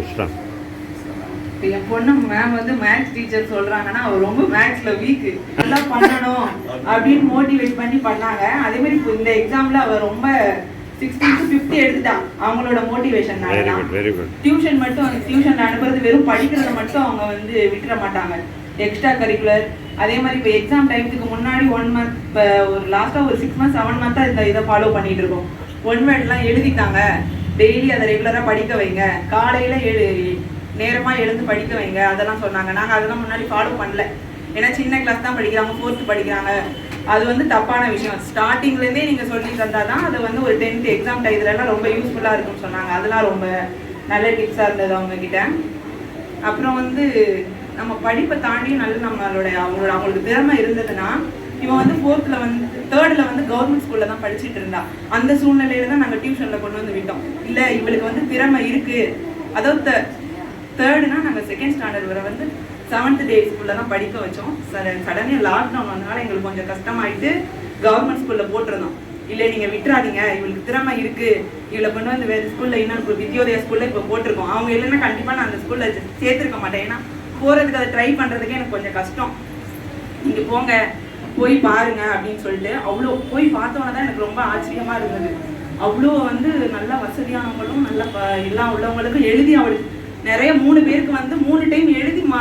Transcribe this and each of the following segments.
இஸ்லாம் இப்ப என் பொண்ணு மேம் வந்து மேத்ஸ் டீச்சர் சொல்றாங்கன்னா அவ ரொம்ப மேத்ஸ்ல வீக் நல்லா பண்ணணும் அப்படின்னு மோட்டிவேட் பண்ணி பண்ணாங்க அதே மாதிரி இந்த எக்ஸாம்ல அவ ரொம்ப சிக்ஸ்டி டு ஃபிஃப்டி எடுத்துட்டா அவங்களோட motivation very good very good tuition மட்டும் டியூஷன் அனுப்புறது வெறும் படிக்கிறத மட்டும் அவங்க வந்து விட்டுற மாட்டாங்க எக்ஸ்ட்ரா கரிக்குலர் அதே மாதிரி இப்போ எக்ஸாம் டைம்த்துக்கு முன்னாடி ஒன் மந்த் இப்போ ஒரு லாஸ்ட்டாக ஒரு சிக்ஸ் மந்த்ஸ் செவன் மந்த்தாக இந்த இதை ஃபாலோ பண்ணிட்டு இருக்கோம் ஒன் வேர்ட்லாம் எழுதிட்டாங்க டெய்லி அதை ரெகுலராக படிக்க வைங்க. காலையில் எழு நேரமாக எழுந்து படிக்க வைங்க. அதெல்லாம் சொன்னாங்க. நாங்கள் அதெல்லாம் முன்னாடி ஃபாலோ பண்ணல. ஏன்னா சின்ன கிளாஸ் தான் படிக்கிறாங்க ஃபோர்த்து படிக்கிறாங்க. அது வந்து தப்பான விஷயம். ஸ்டார்டிங்லேருந்தே நீங்கள் சொல்லி தந்தால் தான் அது வந்து ஒரு டென்த் எக்ஸாம் டைத்துலலாம் ரொம்ப யூஸ்ஃபுல்லாக இருக்கும்னு சொன்னாங்க. அதெல்லாம் ரொம்ப நல்ல டிப்ஸாக இருந்தது அவங்கக்கிட்ட அப்புறம் வந்து நம்ம படிப்பை தாண்டி நல்ல நம்மளோட அவங்களோட அவங்களுக்கு திறமை இருந்ததுன்னா இவன் வந்து ஃபோர்த்தில் வந்து தேர்டில் வந்து கவர்மெண்ட் ஸ்கூலில் தான் படிச்சுட்டு இருந்தா. அந்த சூழ்நிலையில தான் நாங்கள் டியூஷனில் கொண்டு வந்து விட்டோம். இல்லை இவளுக்கு வந்து திறமை இருக்குது அதாவது தேர்டுனா நாங்கள் செகண்ட் ஸ்டாண்டர்ட் வரை வந்து செவன்த் டே ஸ்கூலில் தான் படிக்க வச்சோம். சடனே லாக்டவுன் வந்தனால எங்களுக்கு கொஞ்சம் கஷ்டமாயிட்டு கவர்மெண்ட் ஸ்கூலில் போட்டிருந்தோம். இல்லை நீங்கள் விட்டுறாதீங்க. இவளுக்கு திறமை இருக்குது இவளை கொண்டு வந்து வேறு ஸ்கூலில் இன்னும் வித்யோதயா ஸ்கூலில் இப்போ போட்டிருக்கோம். அவங்க இல்லைன்னா கண்டிப்பாக நான் அந்த ஸ்கூலில் சேர்த்துருக்க மாட்டேன். ஏன்னா போகிறதுக்கு அதை ட்ரை பண்ணுறதுக்கே எனக்கு கொஞ்சம் கஷ்டம். நீங்கள் போங்க. போய் பாருங்க அப்படின்னு சொல்லிட்டு அவ்வளோ போய் பார்த்தோன்னே தான் எனக்கு ரொம்ப ஆச்சரியமா இருந்தது. அவ்வளோ வந்து நல்ல வசதியானவங்களும் நல்ல எல்லாம் உள்ளவங்களுக்கும் எழுதி அவளுக்கு நிறைய மூணு பேருக்கு வந்து மூணு டைம் எழுதி மா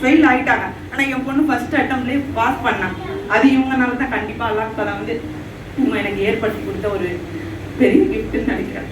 ஃபெயில் ஆயிட்டாங்க. ஆனால் என் பொண்ணு ஃபர்ஸ்ட் அட்டம்ப்ட்லேயே பாஸ் பண்ணான் அது இவங்கனால தான் கண்டிப்பாக அல்லாஹ் தஆலா வந்து இவங்க எனக்கு ஏற்படுத்தி கொடுத்த ஒரு பெரிய கிஃப்ட்னு நினைக்கிறேன்.